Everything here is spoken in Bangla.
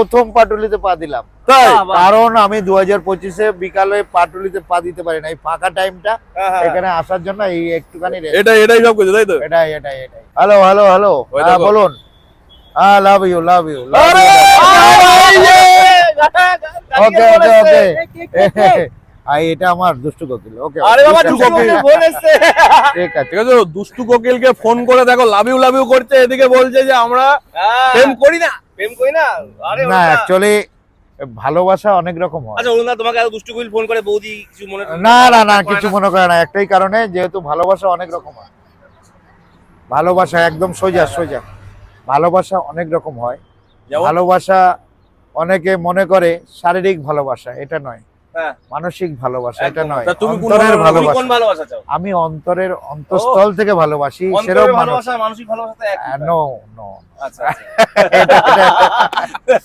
প্রথম পাটুলিতে পা দিলাম। কারণ আমি দু হাজার পঁচিশে বিকালে পাটুলিতে পা দিতে পারি না এই ফাঁকা টাইমটা হ্যাঁ, হ্যাঁ। এখানে আসার জন্য এই একটুখানি। এটা এটাই সব কিছু তাই তো এটাই এটাই এটাই হ্যালো হ্যালো হ্যালো হ্যাঁ বলুন হ্যাঁ love you love you okay ওকে ওকে এটা আমার দুষ্টু কোকিল ওকে আরে বাবা দুষ্টু দুষ্টু কোকিল। কোকিল বোন এসছে ঠিক আছে ঠিক আছে দুষ্টু কোকিলকে ফোন করে দেখো লাভ ইউ লাভ ইউ করছে এদিকে বলছে যে আমরা হ্যাঁ, প্রেম করি না প্রেম করি না? আরে না অ্যাকচুয়ালি ভালোবাসা অনেক রকম হয়। আচ্ছা অরুণদা তোমাকে এত দুষ্টু কোকিল ফোন করে বৌদি কিছু মনে না না না কিছু মনে করে না। একটাই কারণে যেহেতু ভালোবাসা অনেক রকম হয়। ভালোবাসা একদম সোজা সোজা। ভালোবাসা অনেক রকম হয়? ভালোবাসা অনেকে মনে করে শারীরিক ভালোবাসা এটা নয়। মানসিক ভালোবাসা এটা নয়। তুমি অন্তরের ভালোবাসা? কোন ভালোবাসা। চাও? আমি অন্তরের অন্তঃস্থল থেকে ভালোবাসি সেরকম মানসিক ভালোবাসা নো নো আচ্ছা আচ্ছা।